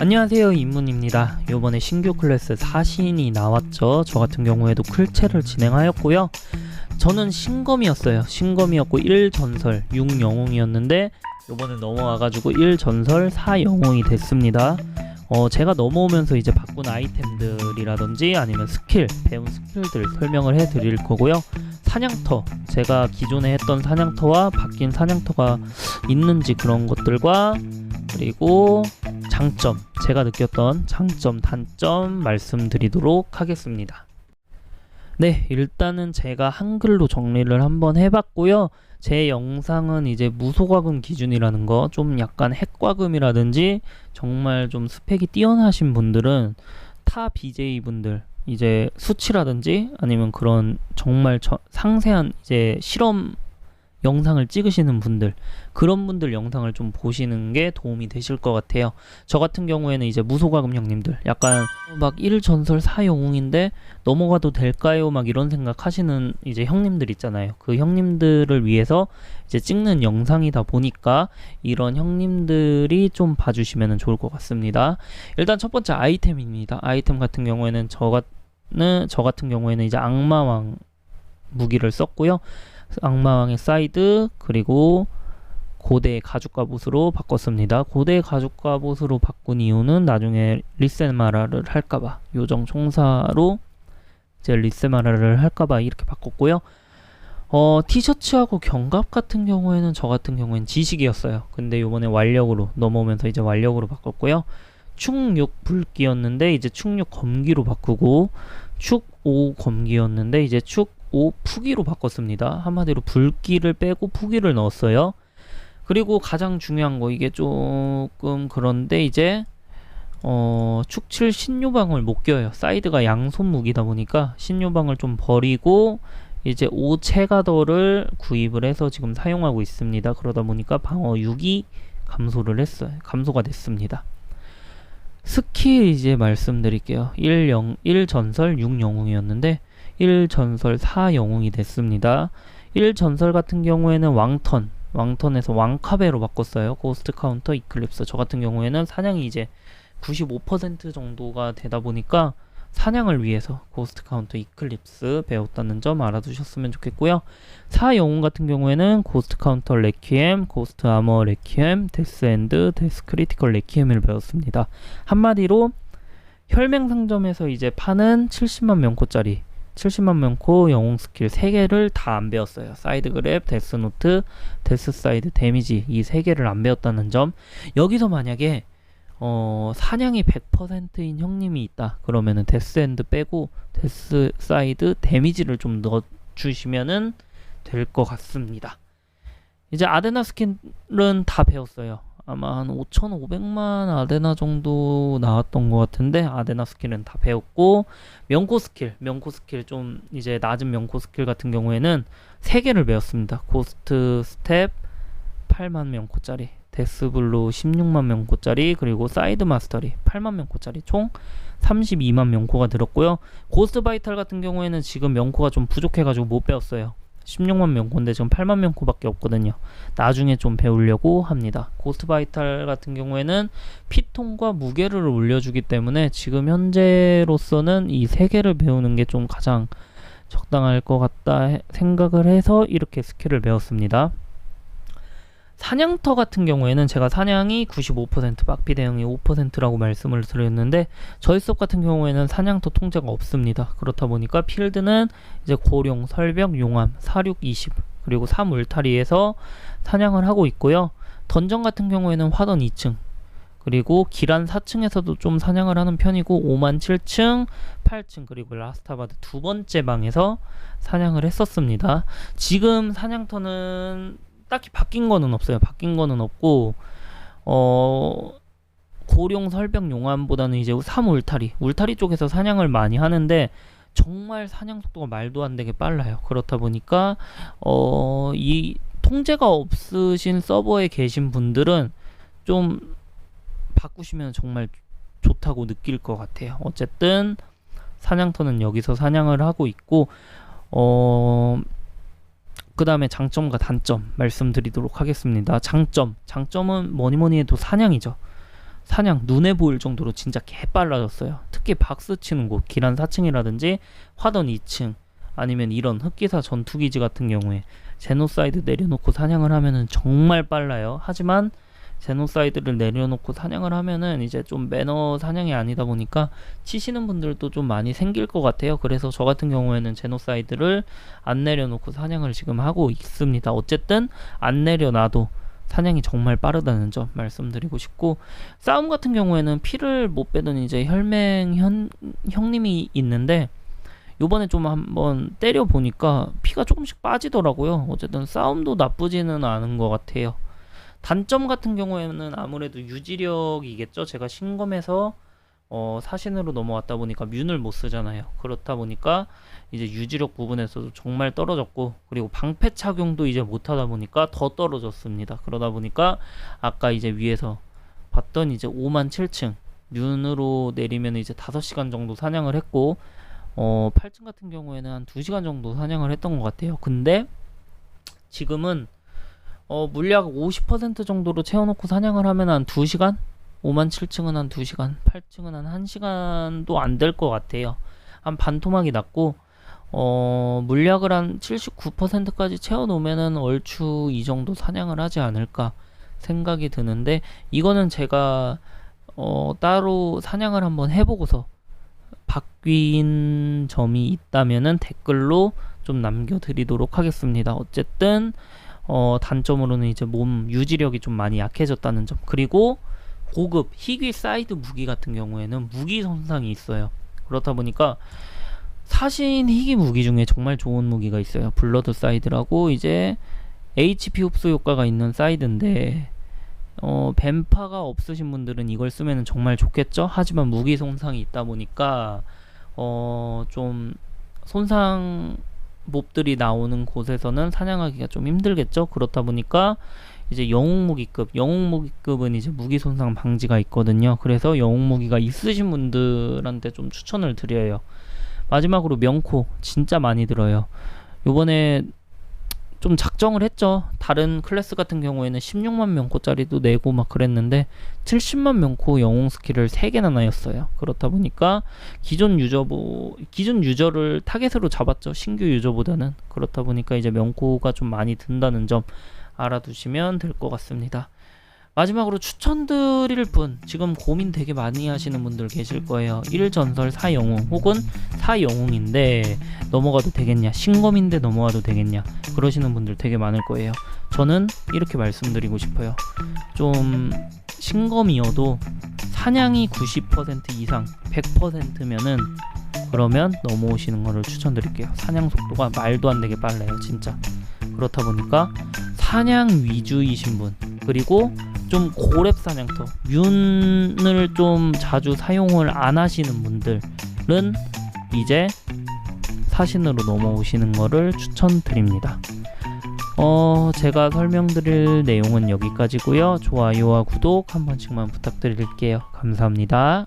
안녕하세요 임문입니다. 요번에 신규 클래스 사신이 나왔죠. 저 같은 경우에도 클체를 진행하였고요. 저는 신검이었어요. 신검이었고 1전설 6영웅이었는데 요번에 넘어와가지고 1전설 4영웅이 됐습니다. 어 제가 넘어오면서 이제 바꾼 아이템들이라든지 아니면 스킬 배운 스킬들 설명을 해 드릴 거고요. 사냥터 제가 기존에 했던 사냥터와 바뀐 사냥터가 있는지 그런 것들과 그리고 장점, 제가 느꼈던 장점, 단점 말씀드리도록 하겠습니다. 네, 일단은 제가 한글로 정리를 한번 해봤고요. 제 영상은 이제 무소과금 기준이라는 거, 좀 약간 핵과금이라든지 정말 좀 스펙이 뛰어나신 분들은 타 BJ 분들, 이제 수치라든지 아니면 그런 정말 저- 상세한 이제 실험 영상을 찍으시는 분들 그런 분들 영상을 좀 보시는 게 도움이 되실 것 같아요. 저 같은 경우에는 이제 무소과금 형님들 약간 막 1전설 4영웅인데 넘어가도 될까요? 막 이런 생각 하시는 이제 형님들 있잖아요. 그 형님들을 위해서 이제 찍는 영상이다 보니까 이런 형님들이 좀 봐주시면 좋을 것 같습니다. 일단 첫 번째 아이템입니다. 아이템 같은 경우에는 저, 같은, 저 같은 경우에는 이제 악마왕 무기를 썼고요. 악마왕의 사이드 그리고 고대 가죽 갑옷으로 바꿨습니다. 고대 가죽 갑옷으로 바꾼 이유는 나중에 리세마라를 할까봐 요정 총사로 이제 리세마라를 할까봐 이렇게 바꿨고요. 어 티셔츠하고 견갑 같은 경우에는 저 같은 경우에는 지식이었어요. 근데 요번에 완력으로 넘어오면서 이제 완력으로 바꿨고요. 축6 불기였는데 이제 축6 검기로 바꾸고 축5 검기였는데 이제 축 5 푸기로 바꿨습니다. 한마디로 불기를 빼고 푸기를 넣었어요. 그리고 가장 중요한 거 이게 조금 그런데 이제 어 축7 신요방을 못 껴요. 사이드가 양손 무기다 보니까 신요방을 좀 버리고 이제 5체가더를 구입을 해서 지금 사용하고 있습니다. 그러다 보니까 방어 6이 감소를 했어요. 감소가 됐습니다. 스킬 이제 말씀드릴게요. 1 0 1 전설 6 영웅이었는데 1전설 4영웅이 됐습니다. 1전설 같은 경우에는 왕턴, 왕턴에서 왕카베로 바꿨어요. 고스트 카운터 이클립스. 저 같은 경우에는 사냥이 이제 95% 정도가 되다 보니까 사냥을 위해서 고스트 카운터 이클립스 배웠다는 점 알아두셨으면 좋겠고요. 4영웅 같은 경우에는 고스트 카운터 레퀴엠, 고스트 아머 레퀴엠, 데스 엔드, 데스 크리티컬 레퀴엠을 배웠습니다. 한마디로 혈맹 상점에서 이제 파는 70만 명코짜리 70만 명코 영웅 스킬 3개를 다 안 배웠어요. 사이드 그랩, 데스 노트, 데스 사이드 데미지 이 3개를 안 배웠다는 점. 여기서 만약에 어, 사냥이 100%인 형님이 있다. 그러면은 데스 엔드 빼고 데스 사이드 데미지를 좀 넣어 주시면은 될 것 같습니다. 이제 아데나 스킬은 다 배웠어요. 아마 한 5,500만 아데나 정도 나왔던 것 같은데 아데나 스킬은 다 배웠고 명코 스킬, 명코 스킬 좀 이제 낮은 명코 스킬 같은 경우에는 3개를 배웠습니다. 고스트 스텝 8만 명코짜리, 데스블루 16만 명코짜리, 그리고 사이드 마스터리 8만 명코짜리 총 32만 명코가 들었고요. 고스트 바이탈 같은 경우에는 지금 명코가 좀 부족해가지고 못 배웠어요. 16만 명코인데 지금 8만 명코밖에 없거든요. 나중에 좀 배우려고 합니다. 고스트 바이탈 같은 경우에는 피통과 무게를 올려주기 때문에 지금 현재로서는 이 세 개를 배우는 게 좀 가장 적당할 것 같다 해- 생각을 해서 이렇게 스킬을 배웠습니다. 사냥터 같은 경우에는 제가 사냥이 95% 빡피 대응이 5%라고 말씀을 드렸는데 저희 수업 같은 경우에는 사냥터 통제가 없습니다. 그렇다 보니까 필드는 이제 고룡, 설벽, 용암, 사륙 20 그리고 3 울타리에서 사냥을 하고 있고요. 던전 같은 경우에는 화던 2층 그리고 기란 4층에서도 좀 사냥을 하는 편이고 5만 7층, 8층 그리고 라스타바드 두 번째 방에서 사냥을 했었습니다. 지금 사냥터는 딱히 바뀐 거는 없어요. 바뀐 거는 없고 어 고룡 설벽 용암보다는 이제 3 울타리 울타리 쪽에서 사냥을 많이 하는데 정말 사냥 속도가 말도 안 되게 빨라요. 그렇다 보니까 어 이 통제가 없으신 서버에 계신 분들은 좀 바꾸시면 정말 좋다고 느낄 것 같아요. 어쨌든 사냥터는 여기서 사냥을 하고 있고 어 그 다음에 장점과 단점 말씀드리도록 하겠습니다. 장점, 장점은 뭐니 뭐니 해도 사냥이죠. 사냥 눈에 보일 정도로 진짜 개 빨라졌어요. 특히 박스 치는 곳, 기란 4층이라든지 화던 2층, 아니면 이런 흑기사 전투기지 같은 경우에 제노사이드 내려놓고 사냥을 하면은 정말 빨라요. 하지만 제노사이드를 내려놓고 사냥을 하면은 이제 좀 매너 사냥이 아니다 보니까 치시는 분들도 좀 많이 생길 것 같아요. 그래서 저 같은 경우에는 제노사이드를 안 내려놓고 사냥을 지금 하고 있습니다. 어쨌든 안 내려놔도 사냥이 정말 빠르다는 점 말씀드리고 싶고 싸움 같은 경우에는 피를 못 빼던 이제 혈맹 현, 형님이 있는데 요번에 좀 한번 때려 보니까 피가 조금씩 빠지더라고요. 어쨌든 싸움도 나쁘지는 않은 것 같아요. 단점 같은 경우에는 아무래도 유지력이겠죠. 제가 신검에서 어, 사신으로 넘어왔다 보니까 뮨을 못 쓰잖아요. 그렇다 보니까 이제 유지력 부분에서도 정말 떨어졌고 그리고 방패 착용도 이제 못 하다 보니까 더 떨어졌습니다. 그러다 보니까 아까 이제 위에서 봤던 이제 5만 7층 뮨으로 내리면 이제 5시간 정도 사냥을 했고 어 8층 같은 경우에는 한 2시간 정도 사냥을 했던 것 같아요. 근데 지금은 어 물약 50% 정도로 채워놓고 사냥을 하면 한 2시간? 5만 7층은 한 2시간, 8층은 한 1시간도 안 될 것 같아요. 한 반토막이 났고 어 물약을 한 79%까지 채워놓으면은 얼추 이 정도 사냥을 하지 않을까 생각이 드는데 이거는 제가 어 따로 사냥을 한번 해보고서 바뀐 점이 있다면은 댓글로 좀 남겨드리도록 하겠습니다. 어쨌든 어, 단점으로는 이제 몸 유지력이 좀 많이 약해졌다는 점 그리고 고급 희귀 사이드 무기 같은 경우에는 무기 손상이 있어요. 그렇다 보니까 사신 희귀 무기 중에 정말 좋은 무기가 있어요. 블러드 사이드라고 이제 HP 흡수 효과가 있는 사이드인데 어, 뱀파가 없으신 분들은 이걸 쓰면 정말 좋겠죠. 하지만 무기 손상이 있다 보니까 어, 좀 손상 몹들이 나오는 곳에서는 사냥하기가 좀 힘들겠죠. 그렇다 보니까 이제 영웅 무기급, 영웅 무기급은 이제 무기 손상 방지가 있거든요. 그래서 영웅 무기가 있으신 분들한테 좀 추천을 드려요. 마지막으로 명코 진짜 많이 들어요. 요번에 좀 작정을 했죠. 다른 클래스 같은 경우에는 16만 명코짜리도 내고 막 그랬는데 70만 명코 영웅 스킬을 3개나 나였어요. 그렇다 보니까 기존 유저보 기존 유저를 타겟으로 잡았죠. 신규 유저보다는 그렇다 보니까 이제 명코가 좀 많이 든다는 점 알아두시면 될 것 같습니다. 마지막으로 추천드릴 분 지금 고민 되게 많이 하시는 분들 계실 거예요. 1전설 4영웅 혹은 4영웅인데 넘어가도 되겠냐 신검인데 넘어가도 되겠냐 그러시는 분들 되게 많을 거예요. 저는 이렇게 말씀드리고 싶어요. 좀 신검이어도 사냥이 90% 이상 100%면은 그러면 넘어오시는 거를 추천드릴게요. 사냥 속도가 말도 안 되게 빨라요 진짜. 그렇다 보니까 사냥 위주이신 분 그리고 좀 고렙 사냥터 뮨을 좀 자주 사용을 안 하시는 분들은 이제 사신으로 넘어오시는 거를 추천드립니다. 어, 제가 설명드릴 내용은 여기까지고요. 좋아요와 구독 한 번씩만 부탁드릴게요. 감사합니다.